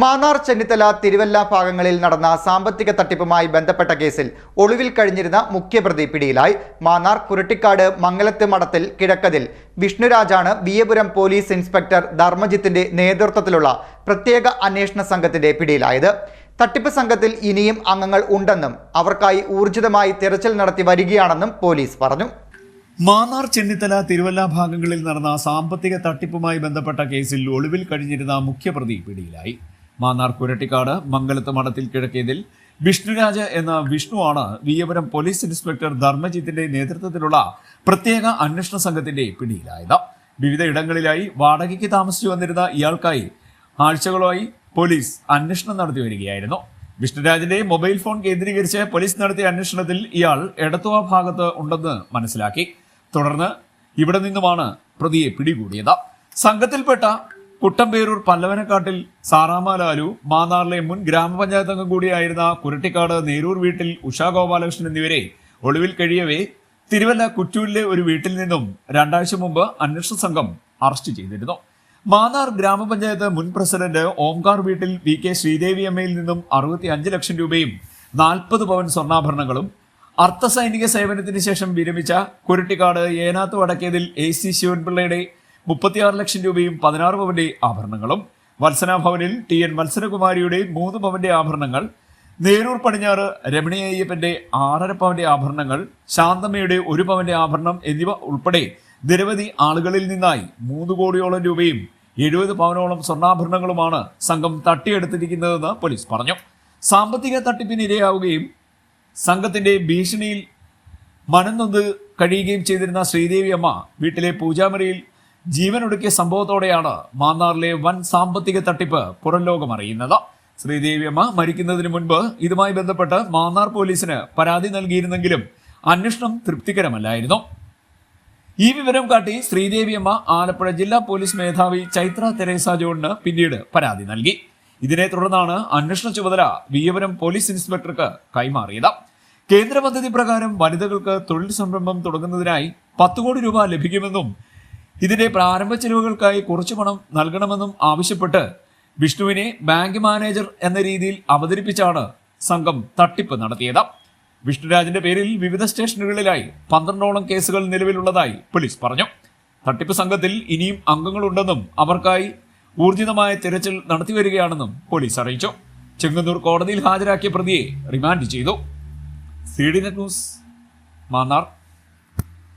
മാന്നാർ ചെന്നിത്തല തിരുവല്ല ഭാഗങ്ങളിൽ നടന്ന സാമ്പത്തിക തട്ടിപ്പുമായി ബന്ധപ്പെട്ട കേസിൽ ഒളിവിൽ കഴിഞ്ഞിരുന്ന മുഖ്യപ്രതി പിടിയിലായി. മാന്നാർ കുരട്ടിക്കാട് മംഗലത്ത് മഠത്തിൽ കിഴക്കതിൽ വിഷ്ണുരാജാണ് വിയപുരം പോലീസ് ഇൻസ്പെക്ടർ ധർമ്മജിത്തിന്റെ നേതൃത്വത്തിലുള്ള പ്രത്യേക അന്വേഷണ സംഘത്തിന്റെ പിടിയിലായത്. തട്ടിപ്പ് സംഘത്തിൽ ഇനിയും അംഗങ്ങൾ ഉണ്ടെന്നും അവർക്കായി ഊർജിതമായി തിരച്ചിൽ നടത്തി വരികയാണെന്നും പോലീസ് പറഞ്ഞു. മാന്നാർ ചെന്നിത്തല തിരുവല്ല ഭാഗങ്ങളിൽ നടന്ന സാമ്പത്തിക തട്ടിപ്പുമായി ബന്ധപ്പെട്ട കേസിൽ ഒളിവിൽ കഴിഞ്ഞിരുന്ന മുഖ്യപ്രതി പിടിയിലായി. മാന്നാർ കുരട്ടിക്കാട് മംഗലത്ത് മഠത്തിൽ കിഴക്കേതിൽ വിഷ്ണുരാജ് എന്ന വിഷ്ണുവാണ് വിയപുരം പോലീസ് ഇൻസ്പെക്ടർ ധർമ്മജിത്തിന്റെ നേതൃത്വത്തിലുള്ള പ്രത്യേക അന്വേഷണ സംഘത്തിന്റെ പിടിയിലായത്. വിവിധ ഇടങ്ങളിലായി വാടകയ്ക്ക് താമസിച്ചു വന്നിരുന്ന ഇയാൾക്കായി ആഴ്ചകളായി പോലീസ് അന്വേഷണം നടത്തി വരികയായിരുന്നു. വിഷ്ണുരാജിന്റെ മൊബൈൽ ഫോൺ കേന്ദ്രീകരിച്ച് പോലീസ് നടത്തിയ അന്വേഷണത്തിൽ ഇയാൾ എടത്തുവ ഭാഗത്ത് ഉണ്ടെന്ന് മനസ്സിലാക്കി. തുടർന്ന് ഇവിടെ നിന്നുമാണ് പ്രതിയെ പിടികൂടിയത്. സംഘത്തിൽപ്പെട്ട കുട്ടമ്പേരൂർ പല്ലവനക്കാട്ടിൽ സാറാമാലാലു മാന്നാറിലെ മുൻ ഗ്രാമപഞ്ചായത്ത് അംഗം കൂടിയായിരുന്ന കുരട്ടിക്കാട് നേരൂർ വീട്ടിൽ ഉഷാ ഗോപാലകൃഷ്ണൻ എന്നിവരെ ഒളിവിൽ കഴിയവേ തിരുവല്ല കുറ്റൂരിലെ ഒരു വീട്ടിൽ നിന്നും രണ്ടാഴ്ച മുമ്പ് അന്വേഷണ സംഘം അറസ്റ്റ് ചെയ്തിരുന്നു. മാന്നാർ ഗ്രാമപഞ്ചായത്ത് മുൻ പ്രസിഡന്റ് ഓംകാർ വീട്ടിൽ വി കെ ശ്രീദേവി അമ്മയിൽ നിന്നും അറുപത്തി അഞ്ച് ലക്ഷം രൂപയും നാൽപ്പത് പവൻ സ്വർണാഭരണങ്ങളും അർദ്ധസൈനിക സേവനത്തിന് ശേഷം വിരമിച്ച കുരുട്ടിക്കാട് ഏനാത്ത് വടക്കേതിൽ എ സി ശിവൻപിള്ളയുടെ മുപ്പത്തിയാറ് ലക്ഷം രൂപയും പതിനാറ് പവന്റെ ആഭരണങ്ങളും. വത്സന ഭവനിൽ ടി എൻ വത്സനകുമാരിയുടെ മൂന്ന് പവന്റെ ആഭരണങ്ങൾ നേരൂർ പടിഞ്ഞാറ് രമണി അയ്യപ്പന്റെ ആറര പവന്റെ ആഭരണങ്ങൾ ശാന്തമ്മയുടെ ഒരു പവന്റെ ആഭരണം എന്നിവ ഉൾപ്പെടെ നിരവധി ആളുകളിൽ നിന്നായി മൂന്ന് കോടിയോളം രൂപയും എഴുപത് പവനോളം സ്വർണാഭരണങ്ങളുമാണ് സംഘം തട്ടിയെടുത്തിരിക്കുന്നതെന്ന് പോലീസ് പറഞ്ഞു. സാമ്പത്തിക തട്ടിപ്പിന് ഇരയാവുകയും സംഘത്തിന്റെ ഭീഷണിയിൽ മനംനൊന്ന് കഴിയുകയും ചെയ്തിരുന്ന ശ്രീദേവി അമ്മ വീട്ടിലെ പൂജാമുറിയിൽ ജീവനൊടുക്കിയ സംഭവത്തോടെയാണ് മാന്നാറിലെ വൻ സാമ്പത്തിക തട്ടിപ്പ് പുറം ലോകം അറിയുന്നത്. ശ്രീദേവി അമ്മ മരിക്കുന്നതിന് മുൻപ് ഇതുമായി ബന്ധപ്പെട്ട് മാന്നാർ പോലീസിന് പരാതി നൽകിയിരുന്നെങ്കിലും അന്വേഷണം തൃപ്തികരമല്ലായിരുന്നു. ഈ വിവരം കാട്ടി ശ്രീദേവിയമ്മ ആലപ്പുഴ ജില്ലാ പോലീസ് മേധാവി ചൈത്ര തെരേസ ജോണിന് പിന്നീട് പരാതി നൽകി. ഇതിനെ തുടർന്നാണ് അന്വേഷണ ചുമതല വിയപുരം പോലീസ് ഇൻസ്പെക്ടർക്ക് കൈമാറിയത്. കേന്ദ്ര പദ്ധതി പ്രകാരം വനിതകൾക്ക് തൊഴിൽ സംരംഭം തുടങ്ങുന്നതിനായി പത്ത് കോടി രൂപ ലഭിക്കുമെന്നും ഇതിന്റെ പ്രാരംഭ ചെലവുകൾക്കായി കുറച്ചു പണം നൽകണമെന്നും ആവശ്യപ്പെട്ട് വിഷ്ണുവിനെ ബാങ്ക് മാനേജർ എന്ന രീതിയിൽ അവതരിപ്പിച്ചാണ് സംഘം തട്ടിപ്പ് നടത്തിയത്. വിഷ്ണുരാജിന്റെ പേരിൽ വിവിധ സ്റ്റേഷനുകളിലായി പന്ത്രണ്ടോളം കേസുകൾ നിലവിലുള്ളതായി പോലീസ് പറഞ്ഞു. തട്ടിപ്പ് സംഘത്തിൽ ഇനിയും അംഗങ്ങളുണ്ടെന്നും അവർക്കായി ഊർജിതമായ തിരച്ചിൽ നടത്തിവരികയാണെന്നും പോലീസ് അറിയിച്ചു. ചെങ്ങന്നൂർ കോടതിയിൽ ഹാജരാക്കിയ പ്രതിയെ റിമാൻഡ് ചെയ്തു. C D net news Mannar.